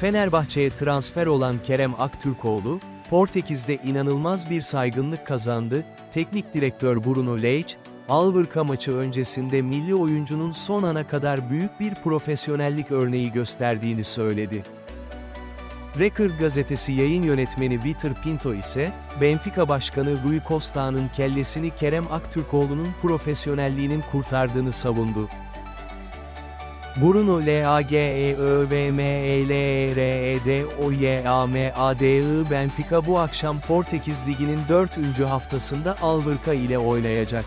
Fenerbahçe'ye transfer olan Kerem Aktürkoğlu, Portekiz'de inanılmaz bir saygınlık kazandı, teknik direktör Bruno Lage, Alvırka maçı öncesinde milli oyuncunun son ana kadar büyük bir profesyonellik örneği gösterdiğini söyledi. Record gazetesi yayın yönetmeni Vitor Pinto ise, Benfica Başkanı Rui Costa'nın kellesini Kerem Aktürkoğlu'nun profesyonelliğinin kurtardığını savundu. Bruno L A G E Ö V M E L E R E D O Y A M A D I Benfica bu akşam Portekiz Ligi'nin 4. haftasında Alvırka ile oynayacak.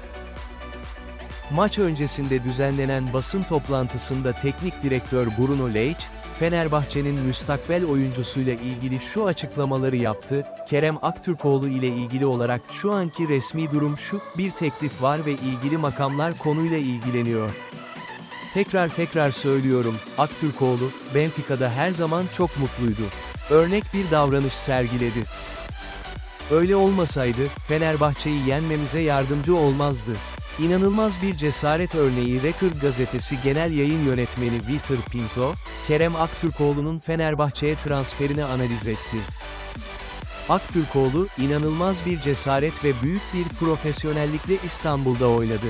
Maç öncesinde düzenlenen basın toplantısında teknik direktör Bruno Lage, Fenerbahçe'nin müstakbel oyuncusuyla ilgili şu açıklamaları yaptı, Kerem Aktürkoğlu ile ilgili olarak şu anki resmi durum şu, bir teklif var ve ilgili makamlar konuyla ilgileniyor. Tekrar tekrar söylüyorum, Aktürkoğlu, Benfica'da her zaman çok mutluydu. Örnek bir davranış sergiledi. Öyle olmasaydı, Fenerbahçe'yi yenmemize yardımcı olmazdı. İnanılmaz bir cesaret örneği Record gazetesi genel yayın yönetmeni Vitor Pinto, Kerem Aktürkoğlu'nun Fenerbahçe'ye transferini analiz etti. Aktürkoğlu, inanılmaz bir cesaret ve büyük bir profesyonellikle İstanbul'da oynadı.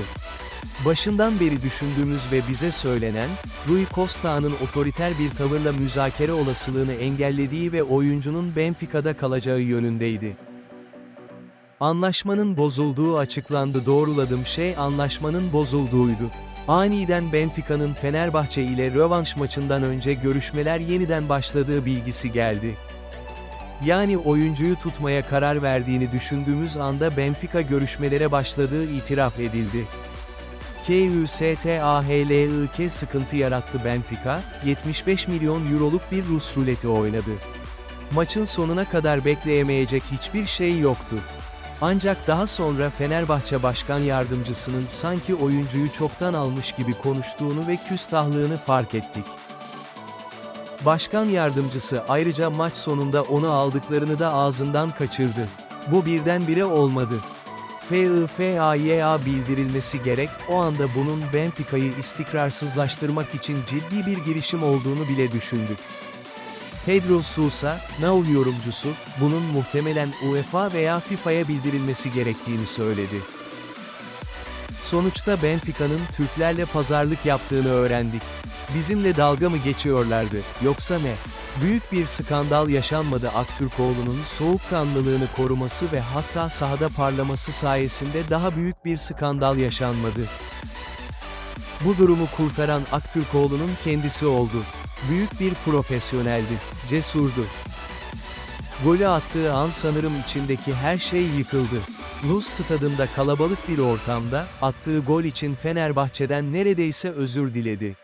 Başından beri düşündüğümüz ve bize söylenen, Rui Costa'nın otoriter bir tavırla müzakere olasılığını engellediği ve oyuncunun Benfica'da kalacağı yönündeydi. Anlaşmanın bozulduğu açıklandı doğruladığım şey anlaşmanın bozulduğuydu. Aniden Benfica'nın Fenerbahçe ile rövanş maçından önce görüşmeler yeniden başladığı bilgisi geldi. Yani oyuncuyu tutmaya karar verdiğini düşündüğümüz anda Benfica görüşmelere başladığı itiraf edildi. KÜSTAHLIK sıkıntı yarattı Benfica, 75 milyon euroluk bir Rus ruleti oynadı. Maçın sonuna kadar bekleyemeyecek hiçbir şey yoktu. Ancak daha sonra Fenerbahçe Başkan Yardımcısının sanki oyuncuyu çoktan almış gibi konuştuğunu ve küstahlığını fark ettik. Başkan Yardımcısı ayrıca maç sonunda onu aldıklarını da ağzından kaçırdı. Bu birdenbire olmadı. FIFA'ya bildirilmesi gerek, o anda bunun Benfica'yı istikrarsızlaştırmak için ciddi bir girişim olduğunu bile düşündük. Pedro Sousa, Naul yorumcusu, bunun muhtemelen UEFA veya FIFA'ya bildirilmesi gerektiğini söyledi. Sonuçta Benfica'nın Türklerle pazarlık yaptığını öğrendik. Bizimle dalga mı geçiyorlardı, yoksa ne? Büyük bir skandal yaşanmadı Aktürkoğlu'nun soğukkanlılığını koruması ve hatta sahada parlaması sayesinde daha büyük bir skandal yaşanmadı. Bu durumu kurtaran Aktürkoğlu'nun kendisi oldu. Büyük bir profesyoneldi, cesurdu. Golü attığı an sanırım içindeki her şey yıkıldı. Luz stadında kalabalık bir ortamda, attığı gol için Fenerbahçe'den neredeyse özür diledi.